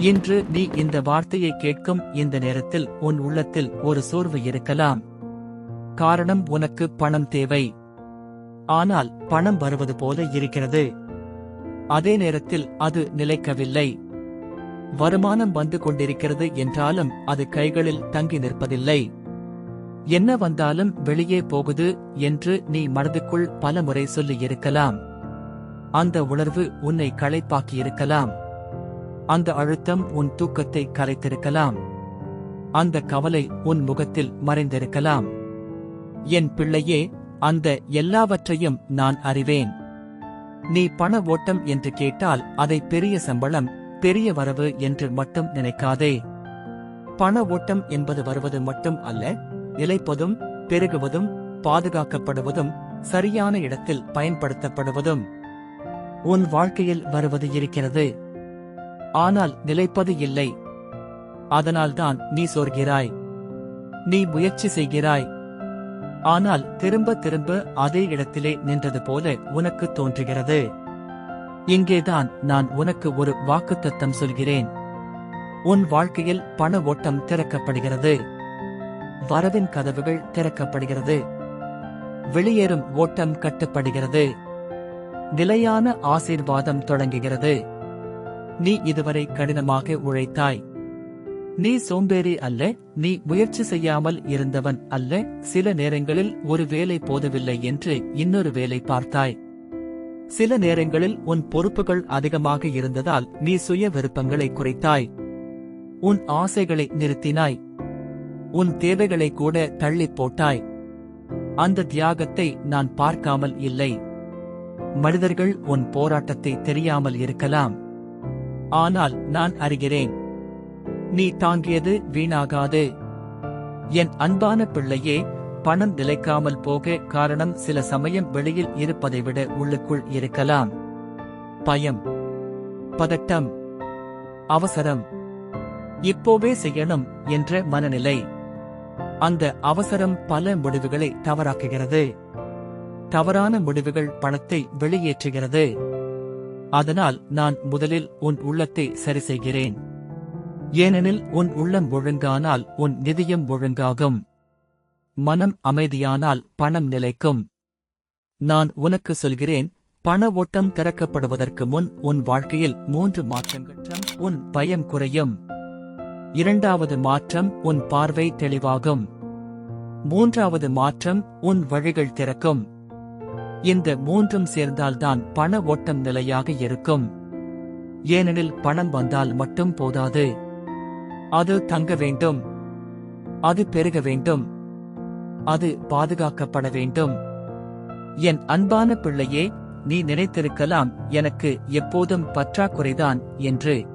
இன்று நீ இந்த வார்த்தையை கேட்கும் இந்த நேரத்தில் உன் உள்ளத்தில் ஒரு சோர்வு இருக்கலாம். காரணம் உனக்கு பணம் தேவை. ஆனால் பணம் வருவது போல இருக்கிறது. அதே நேரத்தில் அது நிலைக்கவில்லை. வருமானம் வந்து கொண்டிருக்கிறது என்றாலும் அது கைகளில் தங்கி நிற்பதில்லை. என்ன வந்தாலும் வெளியே போகுது என்று நீ மனதுக்குள் பல முறை சொல்லியிருக்கலாம் அந்த உணர்வு உன்னை களைப்பாக்கியிருக்கலாம் அந்த அழுத்தம் உன் தூக்கத்தை கலைத்திருக்கலாம். அந்த கவலை உன் முகத்தில் மறைந்திருக்கலாம். என் பிள்ளையே அந்த எல்லாவற்றையும் நான் அறிவேன். நீ பண ஓட்டம் என்று கேட்டால் அதை பெரிய சம்பளம் பெரிய வரவு என்று மட்டும் நினைக்காதே. பண ஓட்டம் என்பது வருவது மட்டும் அல்ல நிலைப்பதும் பெருகுவதும் பாதுகாக்கப்படுவதும் சரியான இடத்தில் பயன்படுத்தப்படுவதும். உன் வாழ்க்கையில் வருவது இருக்கிறது. ஆனால் நிலைப்பது இல்லை. அதனால்தான் நீ சொல்கிறாய் நீ முயற்சி செய்கிறாய். ஆனால் திரும்ப திரும்ப அதே இடத்திலே நின்றது போல உனக்கு தோன்றுகிறது. இங்கேதான் நான் உனக்கு ஒரு வாக்குத்தத்தம் சொல்கிறேன். உன் வாழ்க்கையில் பண ஓட்டம் திறக்கப்படுகிறது. வரவின் கதவுகள் திறக்கப்படுகிறது. வெளியேறும் ஓட்டம் கட்டுப்படுகிறது. நிலையான ஆசீர்வாதம் தொடங்குகிறது. நீ இதுவரை கடினமாக உழைத்தாய். நீ சோம்பேறி அல்ல நீ முயற்சி செய்யாமல் இருந்தவன் அல்ல சில நேரங்களில் ஒரு வேலை போதவில்லை என்று இன்னொரு வேலை பார்த்தாய். சில நேரங்களில் உன் பொறுப்புகள் அதிகமாக இருந்ததால் நீ சுய விருப்பங்களை குறைத்தாய். உன் ஆசைகளை நிறுத்தினாய். உன் தேவைகளை கூட தள்ளிப் போட்டாய். அந்த தியாகத்தை நான் பார்க்காமல் இல்லை. மனிதர்கள் உன் போராட்டத்தை தெரியாமல் இருக்கலாம். ஆனால் நான் அறிகிறேன். நீ தாங்கியது வீணாகாது. என் அன்பான பிள்ளையே பணம் நிலைக்காமல் போக காரணம் சில சமயம் வெளியில் இருப்பதை விட உள்ளுக்குள் இருக்கலாம். பயம். பதட்டம். அவசரம். இப்போவே செய்யணும் என்ற மனநிலை. அந்த அவசரம் பல முடிவுகளை தவறாக்குகிறது. தவறான முடிவுகள் பணத்தை வெளியேற்றுகிறது. அதனால் நான் முதலில் உன் உள்ளத்தை சரி செய்கிறேன் ஏனெனில் உன் உள்ளம் ஒழுங்கானால் உன் நிதியம் ஒழுங்காகும். மனம் அமைதியானால் பணம் நிலைக்கும். நான் உனக்கு சொல்கிறேன் பண ஓட்டம் திறக்கப்படுவதற்கு முன் உன் வாழ்க்கையில் மூன்று மாற்றங்கள் உன் பயம் குறையும். இரண்டாவது மாற்றம் உன் பார்வை தெளிவாகும். மூன்றாவது மாற்றம் உன் வழிகள் திறக்கும். இந்த மூன்றும் சேர்ந்தால்தான் பண ஓட்டம் நிலையாக இருக்கும். ஏனெனில் பணம் வந்தால் மட்டும் போதாது. அது தங்க வேண்டும். அது பெருக வேண்டும். அது பாதுகாக்கப்பட வேண்டும். என் அன்பான பிள்ளையே நீ நினைத்திருக்கலாம் எனக்கு எப்போதும் பற்றாக்குறைதான் என்று.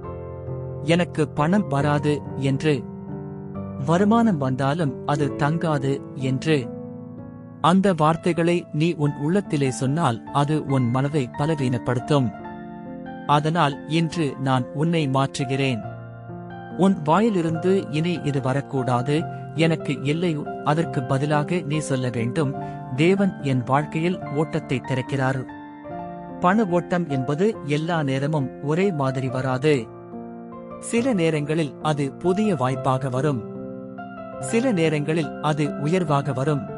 எனக்கு பணம் வராது என்று. வருமானம் வந்தாலும் அது தங்காது என்று. அந்த வார்த்தைகளை நீ உன் உள்ளத்திலே சொன்னால் அது உன் மனதை பலவீனப்படுத்தும். அதனால் இன்று நான் உன்னை மாற்றுகிறேன். உன் வாயிலிருந்து இனி இது வரக்கூடாது. எனக்கு இல்லையோ அதற்கு பதிலாக நீ சொல்ல வேண்டும். தேவன் என் வாழ்க்கையில் ஓட்டத்தை திறக்கிறார். பண ஓட்டம் என்பது எல்லா நேரமும் ஒரே மாதிரி வராது. சில நேரங்களில் அது புதிய வாய்ப்பாக வரும். சில நேரங்களில் அது உயர்வாக வரும்.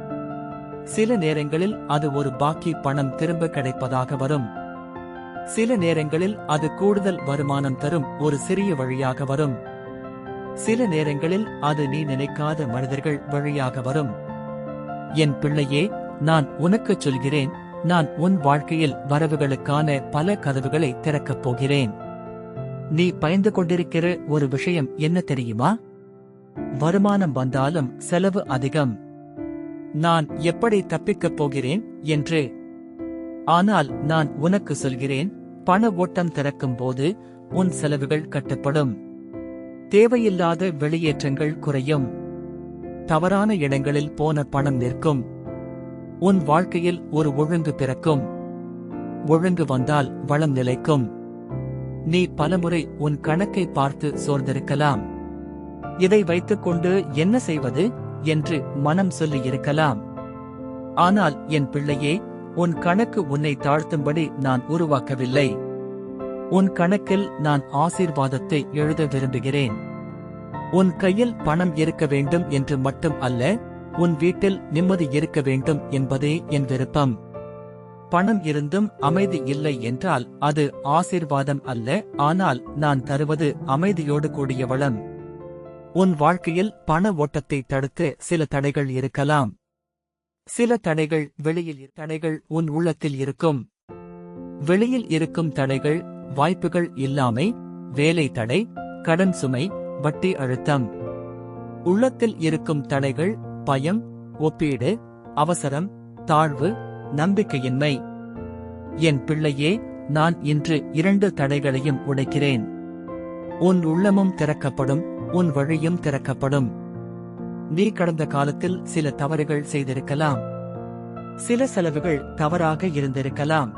சில நேரங்களில் அது ஒரு பாக்கி பணம் திரும்ப கிடைப்பதாக வரும். சில நேரங்களில் அது கூடுதல் வருமானம் தரும் ஒரு சிறிய வழியாக வரும். சில நேரங்களில் அது நீ நினைக்காத மனிதர்கள் வழியாக வரும். என் பிள்ளையே நான் உனக்குச் சொல்கிறேன் நான் உன் வாழ்க்கையில் வரவுகளுக்கான பல கதவுகளை திறக்கப் போகிறேன். நீ பயந்து கொண்டிருக்கிற ஒரு விஷயம் என்ன தெரியுமா? வருமானம் வந்தாலும் செலவு அதிகம். நான் எப்படி தப்பிக்கப் போகிறேன் என்று. ஆனால் நான் உனக்கு சொல்கிறேன் பண ஓட்டம் திறக்கும் போது உன் செலவுகள் கட்டப்படும். தேவையில்லாத வெளியேற்றங்கள் குறையும். தவறான இடங்களில் போன பணம் நிற்கும். உன் வாழ்க்கையில் ஒரு ஒழுங்கு பிறக்கும். ஒழுங்கு வந்தால் வளம் நிலைக்கும். நீ பலமுறை உன் கணக்கை பார்த்து சோர்ந்திருக்கலாம். இதை வைத்துக்கொண்டு என்ன செய்வது? என்று மனம் சொல்லி இருக்கலாம். ஆனால் என் பிள்ளையே உன் கணக்கு உன்னை தாழ்த்தும்படி நான் உருவாக்கவில்லை. உன் கணக்கில் நான் ஆசீர்வாதத்தை எழுத விரும்புகிறேன். உன் கையில் பணம் இருக்க வேண்டும் என்று மட்டும் அல்ல உன் வீட்டில் நிம்மதி இருக்க வேண்டும் என்பதே என் விருப்பம். பணம் இருந்தும் அமைதி இல்லை என்றால் அது ஆசீர்வாதம் அல்ல ஆனால் நான் தருவது அமைதியோடு கூடிய வளம். உன் வாழ்க்கையில் பண ஓட்டத்தை தடுக்க சில தடைகள் இருக்கலாம். சில தடைகள் வெளியில் தடைகள் உன் உள்ளத்தில் இருக்கும். வெளியில் இருக்கும் தடைகள் வாய்ப்புகள் இல்லாமை வேலை தடை கடன் சுமை வட்டி அழுத்தம். உள்ளத்தில் இருக்கும் தடைகள் பயம் ஒப்பீடு அவசரம் தாழ்வு நம்பிக்கையின்மை. என் பிள்ளையே நான் இன்று இரண்டு தடைகளையும் உடைக்கிறேன். உன் உள்ளமும் திறக்கப்படும். உன் வழியும் திறக்கப்படும். நீ கடந்த காலத்தில் சில தவறுகள் செய்திருக்கலாம். சில செலவுகள் தவறாக இருந்திருக்கலாம்.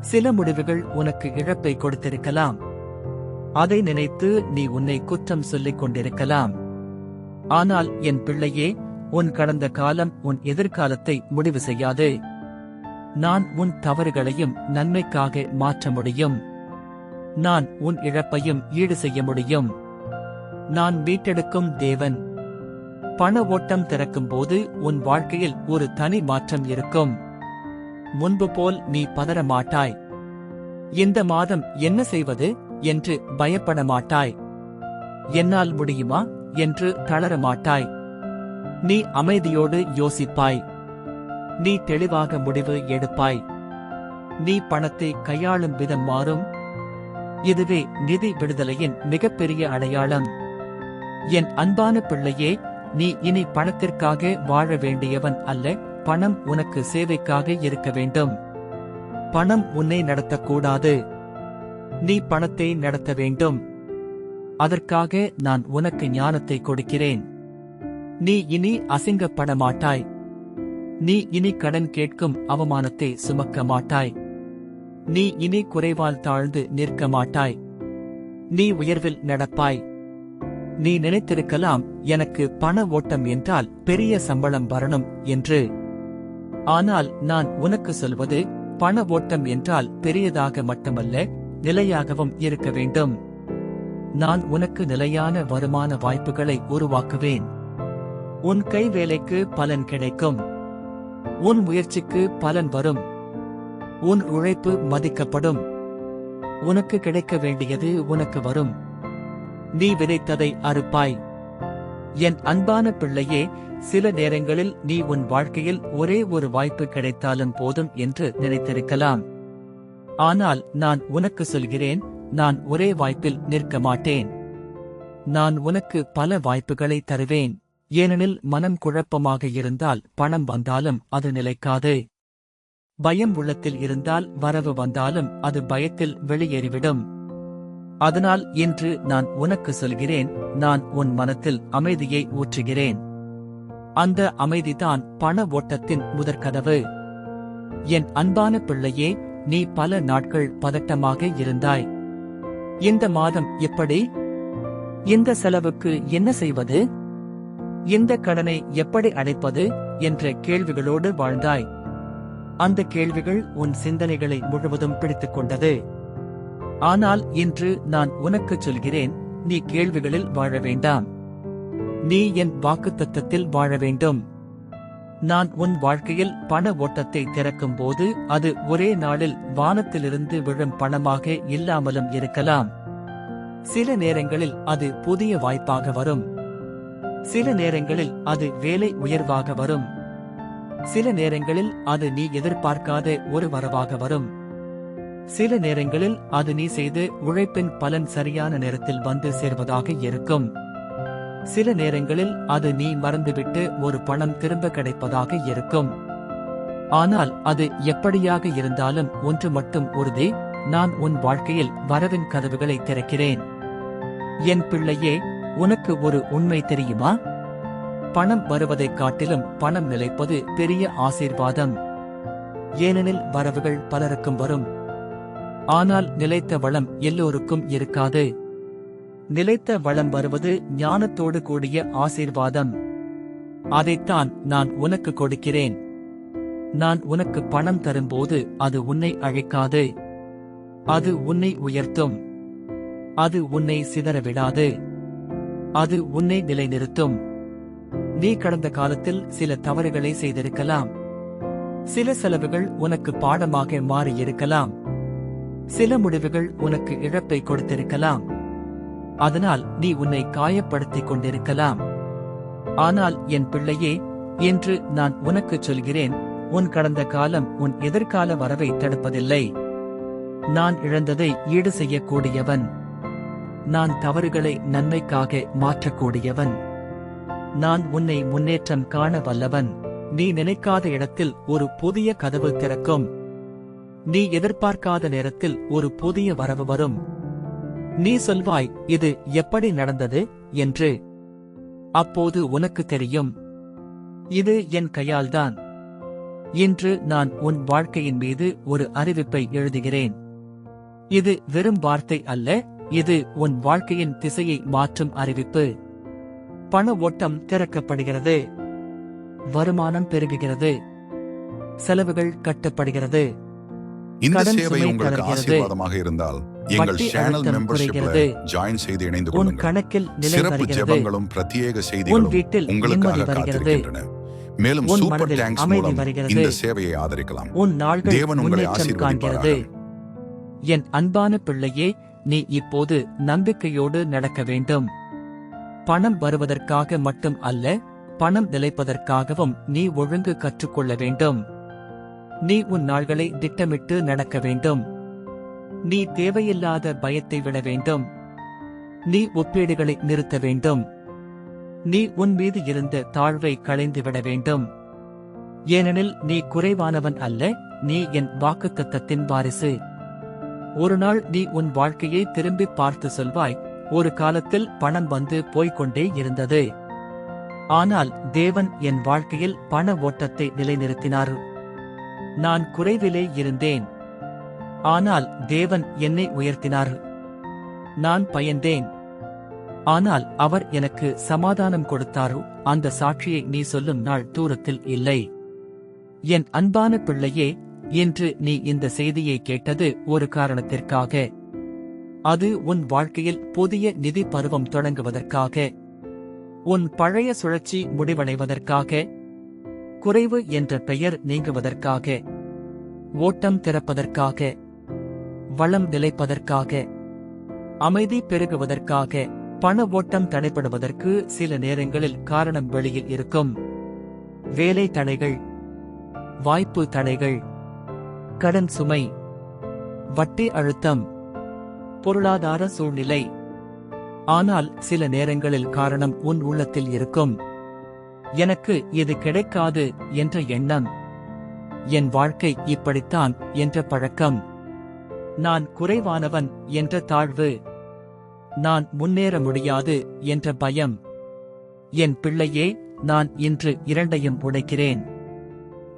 சில முடிவுகள் உனக்கு இழப்பை கொடுத்திருக்கலாம். அதை நினைத்து நீ உன்னை குற்றம் சொல்லிக் கொண்டிருக்கலாம். ஆனால் என் பிள்ளையே உன் கடந்த காலம் உன் எதிர்காலத்தை முடிவு செய்யாது. நான் உன் தவறுகளையும் நன்மைக்காக மாற்ற முடியும். நான் உன் இழப்பையும் ஈடு செய்ய முடியும். நான் மீட்டெடுக்கும் தேவன். பண ஓட்டம் திறக்கும்போது உன் வாழ்க்கையில் ஒரு தனி மாற்றம் இருக்கும். முன்பு போல் நீ பதற மாட்டாய் இந்த மாதம் என்ன செய்வது என்று பயப்பட மாட்டாய் என்னால் முடியுமா என்று தளர மாட்டாய் நீ அமைதியோடு யோசிப்பாய். நீ தெளிவாக முடிவு எடுப்பாய். நீ பணத்தை கையாளும் விதம் மாறும். இதுவே நிதி விடுதலையின் மிகப்பெரிய அடையாளம். என் அன்பான பிள்ளையே நீ இனி பணத்திற்காக வாழ வேண்டியவன் அல்ல பணம் உனக்கு சேவைக்காக இருக்க வேண்டும். பணம் உன்னை நடத்தக்கூடாது. நீ பணத்தை நடத்த வேண்டும். அதற்காக நான் உனக்கு ஞானத்தை கொடுக்கிறேன். நீ இனி அசிங்கப்பட மாட்டாய் நீ இனி கடன் கேட்கும் அவமானத்தை சுமக்க மாட்டாய். நீ இனி குறைவால் தாழ்ந்து நிற்க மாட்டாய். நீ உயர்வில் நடப்பாய். நீ நினைத்திருக்கலாம் எனக்கு பண ஓட்டம் என்றால் பெரிய சம்பளம் வரணும் என்று. ஆனால் நான் உனக்கு சொல்வது பண ஓட்டம் என்றால் பெரியதாக மட்டுமல்ல நிலையாகவும் இருக்க வேண்டும். நான் உனக்கு நிலையான வருமான வாய்ப்புகளை உருவாக்குவேன். உன் கைவேலைக்கு பலன் கிடைக்கும். உன் முயற்சிக்கு பலன் வரும். உன் உழைப்பு மதிக்கப்படும். உனக்கு கிடைக்க வேண்டியது உனக்கு வரும். நீ விதைத்ததை அறுப்பாய். என் அன்பான பிள்ளையே சில நேரங்களில் நீ உன் வாழ்க்கையில் ஒரே ஒரு வாய்ப்பு கிடைத்தாலும் போதும் என்று நினைத்திருக்கலாம். ஆனால் நான் உனக்கு சொல்கிறேன் நான் ஒரே வாய்ப்பில் நிற்க மாட்டேன். நான் உனக்கு பல வாய்ப்புகளை தருவேன். ஏனெனில் மனம் குழப்பமாக இருந்தால் பணம் வந்தாலும் அது நிலைக்காது. பயம் உள்ளத்தில் இருந்தால் வரவு வந்தாலும் அது பயத்தில் வெளியேறிவிடும். அதனால் இன்று நான் உனக்கு சொல்கிறேன் நான் உன் மனத்தில் அமைதியை ஊற்றுகிறேன். அந்த அமைதிதான் பண ஓட்டத்தின் முதற்கதவு. என் அன்பான பிள்ளையே நீ பல நாட்கள் பதட்டமாக இருந்தாய். இந்த மாதம் எப்படி? இந்த செலவுக்கு என்ன செய்வது? இந்த கடனை எப்படி அடைப்பது? என்ற கேள்விகளோடு வாழ்ந்தாய். அந்த கேள்விகள் உன் சிந்தனைகளை முழுவதும் பிடித்துக் கொண்டது. ஆனால் இன்று நான் உனக்குச் சொல்கிறேன் நீ கேள்விகளில் வாழ வேண்டாம். நீ என் வாக்குத்தத்தத்தில் வாழ வேண்டும். நான் உன் வாழ்க்கையில் பண ஓட்டத்தை திறக்கும் போது அது ஒரே நாளில் வானத்திலிருந்து விழும் பணமாக இல்லாமலும் இருக்கலாம். சில நேரங்களில் அது புதிய வாய்ப்பாக வரும். சில நேரங்களில் அது வேலை உயர்வாக வரும். சில நேரங்களில் அது நீ எதிர்பார்க்காத ஒரு வரவாக வரும். சில நேரங்களில் அது நீ செய்து உழைப்பின் பலன் சரியான நேரத்தில் வந்து சேர்வதாக இருக்கும். சில நேரங்களில் அது நீ மறந்துவிட்டு ஒரு பணம் திரும்ப கிடைப்பதாக இருக்கும். ஆனால் அது எப்படியாக இருந்தாலும் ஒன்று மட்டும் உறுதி நான் உன் வாழ்க்கையில் வரவின் கதவுகளை திறக்கிறேன். என் பிள்ளையே உனக்கு ஒரு உண்மை தெரியுமா? பணம் வருவதைக் காட்டிலும் பணம் நிலைப்பது பெரிய ஆசீர்வாதம். ஏனெனில் வரவுகள் பலருக்கும் வரும். ஆனால் நிலைத்த வளம் எல்லோருக்கும் இருக்காது. நிலைத்த வளம் வருவது ஞானத்தோடு கூடிய ஆசீர்வாதம். அதைத்தான் நான் உனக்கு கொடுக்கிறேன். நான் உனக்கு பணம் தரும்போது அது உன்னை அழைக்காது. அது உன்னை உயர்த்தும். அது உன்னை சிதறவிடாது. அது உன்னை நிலைநிறுத்தும். நீ கடந்த காலத்தில் சில தவறுகளை செய்திருக்கலாம். சில செலவுகள் உனக்கு பாடமாக மாறியிருக்கலாம். சில முடிவுகள் உனக்கு இழப்பை கொடுத்திருக்கலாம். அதனால் நீ உன்னை காயப்படுத்திக் கொண்டிருக்கலாம். ஆனால் என் பிள்ளையே என்று நான் உனக்குச் சொல்கிறேன் உன் கடந்த காலம் உன் எதிர்கால வரவை தடுப்பதில்லை. நான் இழந்ததை ஈடு செய்யக்கூடியவன். நான் தவறுகளை நன்மைக்காக மாற்றக்கூடியவன். நான் உன்னை முன்னேற்றம் காண வல்லவன். நீ நினைக்காத இடத்தில் ஒரு புதிய கதவு திறக்கும். நீ எதிர்பார்க்காத நேரத்தில் ஒரு புதிய வரவு வரும். நீ சொல்வாய் இது எப்படி நடந்தது? என்று. அப்போது உனக்கு தெரியும். இது என் கையால்தான். இன்று நான் உன் வாழ்க்கையின் மீது ஒரு அறிவிப்பை எழுதுகிறேன். இது வெறும் வார்த்தை அல்ல இது உன் வாழ்க்கையின் திசையை மாற்றும் அறிவிப்பு. பண ஓட்டம் திறக்கப்படுகிறது. வருமானம் பெருகுகிறது. செலவுகள் கட்டப்படுகிறது. இந்த சேவை உங்களுக்கு. ஆசீர்வாதமாக இருந்தால் எங்கள் சேனல் மெம்பர்ஷிப்ல. ஜாயின் செய்து இணைந்து கொள்ளுங்கள். கணக்கில் சிறப்பு ஜெபங்களும் பிரத்யேக செய்திகளும் உங்களுக்காக காத்திருக்கின்றன. மேலும் சூப்பர் டேங்க்ஸ் மூலம். இந்த சேவையை ஆதரிக்கலாம். தேவன் உங்களை ஆசீர்வதிப்பாராக. என் அன்பான பிள்ளையே நீ இப்போது நம்பிக்கையோடு நடக்க வேண்டும். பணம் வருவதற்காக மட்டும் அல்ல பணம் நிலைப்பதற்காகவும் நீ ஒழுங்கு கற்றுக்கொள்ள வேண்டும். நீ உன் நாள்களை திட்டமிட்டு நடக்க வேண்டும். நீ தேவையில்லாத பயத்தை விட வேண்டும். நீ ஒப்பீடுகளை நிறுத்த வேண்டும். நீ உன் மீது இருந்த தாழ்வை களைந்து விட வேண்டும். ஏனெனில் நீ குறைவானவன் அல்ல நீ என் வாக்குத்தத்தத்தின் வாரிசு. ஒரு நாள் நீ உன் வாழ்க்கையை திரும்பி பார்த்து சொல்வாய் ஒரு காலத்தில் பணம் வந்து போய்கொண்டே இருந்தது. ஆனால் தேவன் என் வாழ்க்கையில் பண ஓட்டத்தை நிலைநிறுத்தினார். நான் குறைவிலே இருந்தேன். ஆனால் தேவன் என்னை உயர்த்தினார். நான் பயந்தேன். ஆனால் அவர் எனக்கு சமாதானம் கொடுத்தாரோ அந்த சாட்சியை நீ சொல்லும் நாள் தூரத்தில் இல்லை. என் அன்பான பிள்ளையே இன்று நீ இந்த செய்தியை கேட்டது ஒரு காரணத்திற்காக. அது உன் வாழ்க்கையில் புதிய நிதி பருவம் தொடங்குவதற்காக. உன் பழைய சுழற்சி முடிவடைவதற்காக. குறைவு என்ற பெயர் நீங்குவதற்காக ஓட்டம் திறப்பதற்காக வளம் நிலைப்பதற்காக அமைதி பெருகுவதற்காக பண ஓட்டம் தடைப்படுவதற்கு சில நேரங்களில் காரணம் வெளியில் இருக்கும். வேலை தடைகள் வாய்ப்பு தடைகள் கடன் சுமை வட்டி அழுத்தம் பொருளாதார சூழ்நிலை. ஆனால் சில நேரங்களில் காரணம் உன் உள்ளத்தில் இருக்கும். எனக்கு இது கிடைக்காது என்ற எண்ணம். என் வாழ்க்கை இப்படித்தான் என்ற பழக்கம். நான் குறைவானவன் என்ற தாழ்வு. நான் முன்னேற முடியாது என்ற பயம். என் பிள்ளையே நான் இன்று இரண்டையும் உடைக்கிறேன்.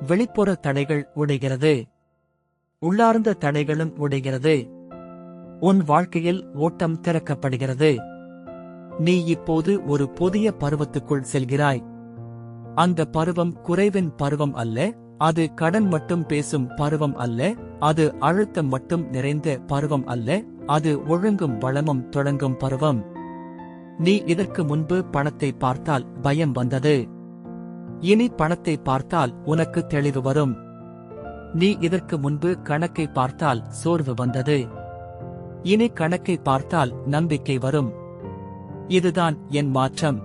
வெளிப்புற தடைகள் உடைகிறது. உள்ளார்ந்த தடைகளும் உடைகிறது. உன் வாழ்க்கையில் ஓட்டம் திறக்கப்படுகிறது. நீ இப்போது ஒரு புதிய பருவத்துக்குள் செல்கிறாய். அந்த பருவம் குறைவின் பருவம் அல்ல அது கடன் மட்டும் பேசும் பருவம் அல்ல அது அழுத்தம் மட்டும் நிறைந்த பருவம் அல்ல அது ஒழுங்கும் வளமும் தொடங்கும் பருவம். நீ இதற்கு முன்பு பணத்தை பார்த்தால் பயம் வந்தது. இனி பணத்தை பார்த்தால் உனக்கு தெளிவு வரும். நீ இதற்கு முன்பு கணக்கை பார்த்தால் சோர்வு வந்தது. இனி கணக்கை பார்த்தால் நம்பிக்கை வரும். இதுதான் என் மாற்றம்.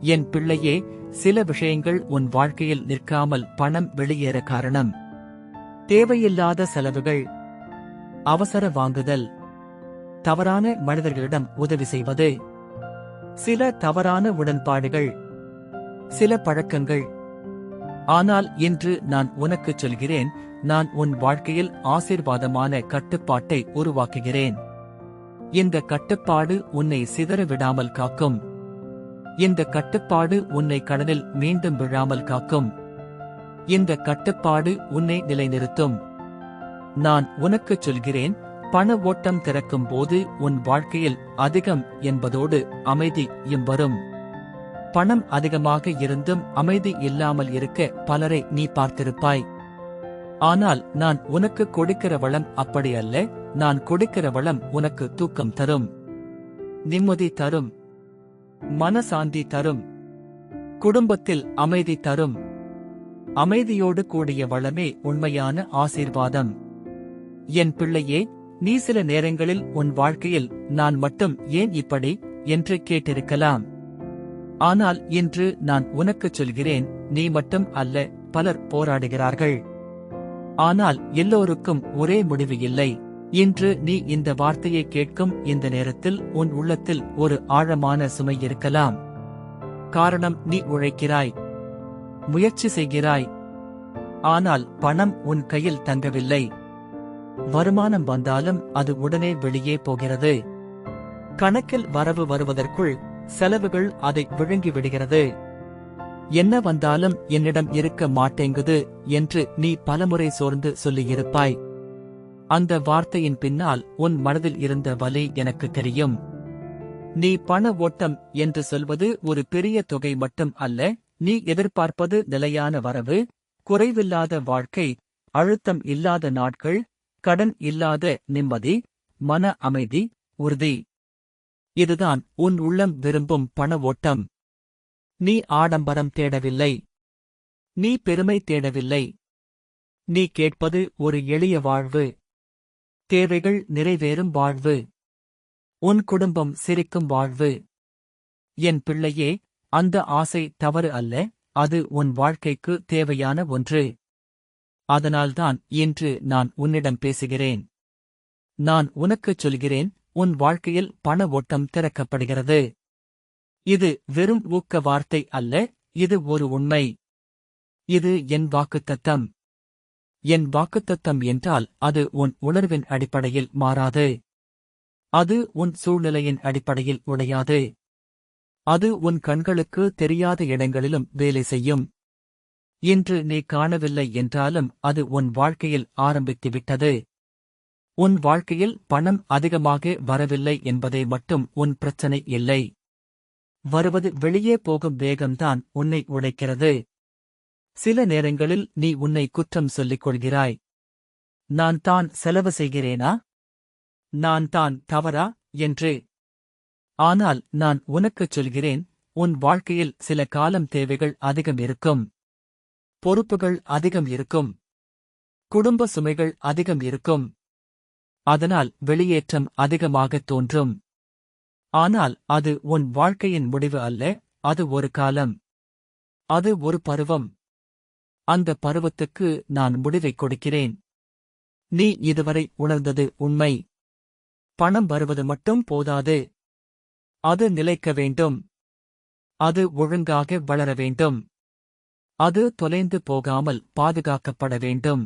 என் பிள்ளையே சில விஷயங்கள் உன் வாழ்க்கையில் நிற்காமல் பணம் வெளியேற காரணம். தேவையில்லாத செலவுகள். அவசர வாங்குதல். தவறான மனிதர்களிடம் உதவி செய்வது. சில தவறான உடன்பாடுகள். சில பழக்கங்கள். ஆனால் இன்று நான் உனக்குச் சொல்கிறேன் நான் உன் வாழ்க்கையில் ஆசீர்வாதமான கட்டுப்பாட்டை உருவாக்குகிறேன். இந்த கட்டுப்பாடு உன்னை சிதற விடாமல் காக்கும். இந்த கட்டுப்பாடு உன்னை கடனில் மீண்டும் விழாமல் காக்கும். இந்த கட்டுப்பாடு உன்னை நிலைநிறுத்தும். நான் உனக்குச் சொல்கிறேன் பண ஓட்டம் திறக்கும் போது உன் வாழ்க்கையில் அதிகம் என்பதோடு அமைதியும் வரும். பணம் அதிகமாக இருந்தும் அமைதி இல்லாமல் இருக்க பலரை நீ பார்த்திருப்பாய். ஆனால் நான் உனக்கு கொடுக்கிற வளம் அப்படி அல்ல நான் கொடுக்கிற வளம் உனக்கு தூக்கம் தரும். நிம்மதி தரும். மனசாந்தி தரும். குடும்பத்தில் அமைதி தரும். அமைதியோடு கூடிய வளமே உண்மையான ஆசீர்வாதம். என் பிள்ளையே நீ சில நேரங்களில் உன் வாழ்க்கையில் நான் மட்டும் ஏன் இப்படி என்று கேட்டிருக்கலாம். ஆனால் இன்று நான் உனக்குச் சொல்கிறேன் நீ மட்டும் அல்ல பலர் போராடுகிறார்கள். ஆனால் எல்லோருக்கும் ஒரே முடிவு இல்லை. இன்று நீ இந்த வார்த்தையை கேட்கும் இந்த நேரத்தில் உன் உள்ளத்தில் ஒரு ஆழமான சுமை இருக்கலாம். காரணம் நீ உழைக்கிறாய். முயற்சி செய்கிறாய். ஆனால் பணம் உன் கையில் தங்கவில்லை. வருமானம் வந்தாலும் அது உடனே வெளியே போகிறது. கணக்கில் வரவு வருவதற்குள் செலவுகள் அதை விழுங்கி விடுகிறது. என்ன வந்தாலும் என்னிடம் இருக்க மாட்டேங்குது என்று நீ பலமுறை சோர்ந்து சொல்லியிருப்பாய். அந்த வார்த்தையின் பின்னால் உன் மனதில் இருந்த வலி எனக்கு தெரியும். நீ பண ஓட்டம் என்று சொல்வது ஒரு பெரிய தொகை மட்டும் அல்ல நீ எதிர்பார்ப்பது நிலையான வரவு குறைவில்லாத வாழ்க்கை அழுத்தம் இல்லாத நாட்கள் கடன் இல்லாத நிம்மதி மன அமைதி உறுதி. இதுதான் உன் உள்ளம் விரும்பும் பண ஓட்டம். நீ ஆடம்பரம் தேடவில்லை. நீ பெருமை தேடவில்லை. நீ கேட்பது ஒரு எளிய வாழ்வு. தேவைகள் நிறைவேறும் வாழ்வு. உன் குடும்பம் சிரிக்கும் வாழ்வு. என் பிள்ளையே அந்த ஆசை தவறு அல்ல அது உன் வாழ்க்கைக்கு தேவையான ஒன்று. அதனால்தான் இன்று நான் உன்னிடம் பேசுகிறேன். நான் உனக்குச் சொல்கிறேன் உன் வாழ்க்கையில் பண ஓட்டம் திறக்கப்படுகிறது. இது வெறும் ஊக்க வார்த்தை அல்ல இது ஒரு உண்மை. இது என் வாக்குத்தத்தம். என் வாக்குத்தத்தம் என்றால் அது உன் உணர்வின் அடிப்படையில் மாறாது. அது உன் சூழ்நிலையின் அடிப்படையில் உடையாது. அது உன் கண்களுக்கு தெரியாத இடங்களிலும் வேலை செய்யும். இன்று நீ காணவில்லை என்றாலும் அது உன் வாழ்க்கையில் ஆரம்பித்துவிட்டது. உன் வாழ்க்கையில் பணம் அதிகமாக வரவில்லை என்பதை மட்டும் உன் பிரச்சனை இல்லை. வருவது வெளியே போகும் வேகம்தான் உன்னை உடைக்கிறது. சில நேரங்களில் நீ உன்னை குற்றம் சொல்லிக் கொள்கிறாய். நான் தான் செலவு செய்கிறேனா? நான் தான் தவறா? என்று. ஆனால் நான் உனக்குச் சொல்கிறேன் உன் வாழ்க்கையில் சில காலம் தேவைகள் அதிகம் இருக்கும். பொறுப்புகள் அதிகம் இருக்கும். குடும்ப சுமைகள் அதிகம் இருக்கும். அதனால் வெளியேற்றம் அதிகமாகத் தோன்றும். ஆனால் அது உன் வாழ்க்கையின் முடிவு அல்ல அது ஒரு காலம். அது ஒரு பருவம். அந்த பருவத்துக்கு நான் முடிவைக் கொடுக்கிறேன். நீ இதுவரை உணர்ந்தது உண்மை. பணம் வருவது மட்டும் போதாது. அது நிலைக்க வேண்டும். அது ஒழுங்காக வளர வேண்டும். அது தொலைந்து போகாமல் பாதுகாக்கப்பட வேண்டும்.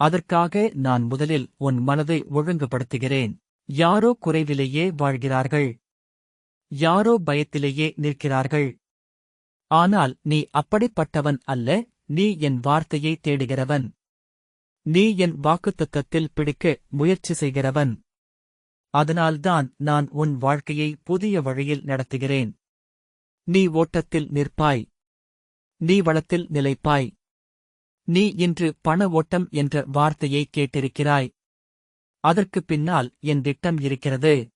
அதற்காக நான் முதலில் உன் மனதை ஒழுங்குபடுத்துகிறேன். யாரோ குறைவிலேயே வாழ்கிறார்கள். யாரோ பயத்திலேயே நிற்கிறார்கள். ஆனால் நீ அப்படிப்பட்டவன் அல்ல. நீ என் வார்த்தையை தேடுகிறவன். நீ என் வாக்குத்தத்தத்தில் பிடிக்க முயற்சி செய்கிறவன். அதனால்தான் நான் உன் வாழ்க்கையை புதிய வழியில் நடத்துகிறேன். நீ ஓட்டத்தில் நிற்பாய். நீ வளத்தில் நிலைப்பாய். நீ இன்று பண ஓட்டம் என்ற வார்த்தையை கேட்டிருக்கிறாய். அதற்குப் பின்னால் என் திட்டம் இருக்கிறது.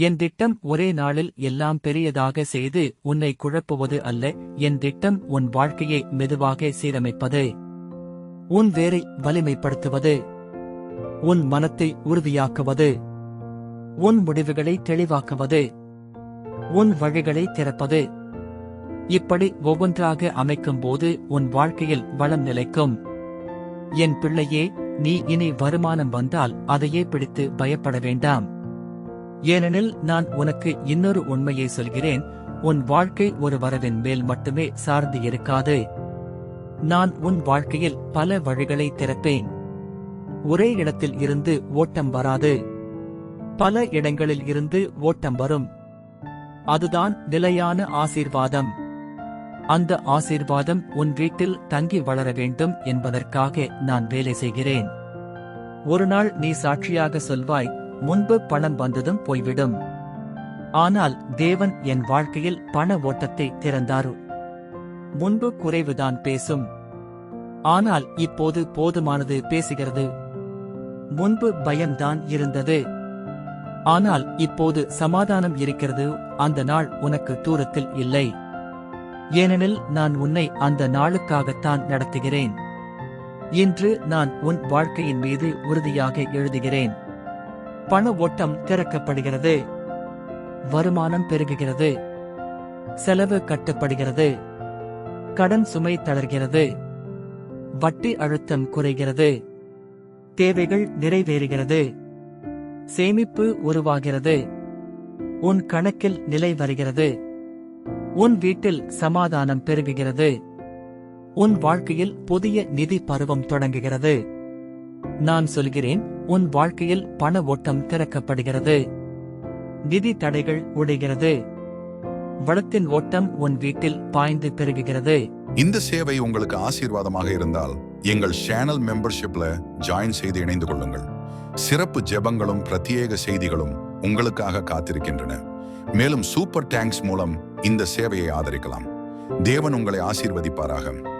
என் திட்டம் ஒரே நாளில் எல்லாம் பெரியதாக செய்து உன்னை குழப்புவது அல்ல என் திட்டம் உன் வாழ்க்கையை மெதுவாக சீரமைப்பது. உன் வேரை வலிமைப்படுத்துவது. உன் மனத்தை உறுதியாக்குவது. உன் முடிவுகளை தெளிவாக்குவது. உன் வழிகளை திறப்பது. இப்படி ஒவ்வொன்றாக அமைக்கும்போது உன் வாழ்க்கையில் வளம் நிலைக்கும். என் பிள்ளையே நீ இனி வருமானம் வந்தால் அதையே பிடித்து பயப்பட வேண்டாம். ஏனெனில் நான் உனக்கு இன்னொரு உண்மையை சொல்கிறேன் உன் வாழ்க்கை ஒரு வரவின் மேல் மட்டுமே சார்ந்து இருக்காது. நான் உன் வாழ்க்கையில் பல வழிகளை திறப்பேன். ஒரே இடத்தில் இருந்து ஓட்டம் வராது. பல இடங்களில் இருந்து ஓட்டம் வரும். அதுதான் நிலையான ஆசீர்வாதம். அந்த ஆசீர்வாதம் உன் வீட்டில் தங்கி வளர வேண்டும் என்பதற்காக நான் வேலை செய்கிறேன். ஒரு நாள் நீ சாட்சியாக சொல்வாய் முன்பு பணம் வந்ததும் போய்விடும். ஆனால் தேவன் என் வாழ்க்கையில் பண ஓட்டத்தை திறந்தாரு. முன்பு குறைவுதான் பேசும். ஆனால் இப்போது போதுமானது பேசுகிறது. முன்பு பயம்தான் இருந்தது. ஆனால் இப்போது சமாதானம் இருக்கிறது. அந்த நாள் உனக்கு தூரத்தில் இல்லை. ஏனெனில் நான் உன்னை அந்த நாளுக்காகத்தான் நடத்துகிறேன். இன்று நான் உன் வாழ்க்கையின் மீது உறுதியாக எழுதுகிறேன். பண ஓட்டம் திறக்கப்படுகிறது. வருமானம் பெருகுகிறது. செலவு கட்டுப்படுகிறது. கடன் சுமை தளர்கிறது. வட்டி அழுத்தம் குறைகிறது. தேவைகள் நிறைவேறுகிறது. சேமிப்பு உருவாகிறது. உன் கணக்கில் நிலை வருகிறது. உன் வீட்டில் சமாதானம் பெருகுகிறது. உன் வாழ்க்கையில் புதிய நிதி பருவம் தொடங்குகிறது. நான் சொல்கிறேன் உன் வாழ்க்கையில் பண ஓட்டம் திறக்கப்படுகிறது. நிதி தடைகள் உடைகிறது. வளத்தின் ஓட்டம் உன் வீட்டில் பாய்ந்து பெருகுகிறது. இந்த சேவை உங்களுக்கு ஆசீர்வாதமாக இருந்தால் எங்கள் சேனல் மெம்பர்ஷிப்ல ஜாயின் செய்து இணைந்து கொள்ளுங்கள். சிறப்பு ஜெபங்களும் பிரத்யேக செய்திகளும் உங்களுக்காக காத்திருக்கின்றன. மேலும் சூப்பர் டேங்க்ஸ் மூலம் இந்த சேவையை ஆதரிக்கலாம். தேவன் உங்களை ஆசீர்வதிப்பாராக.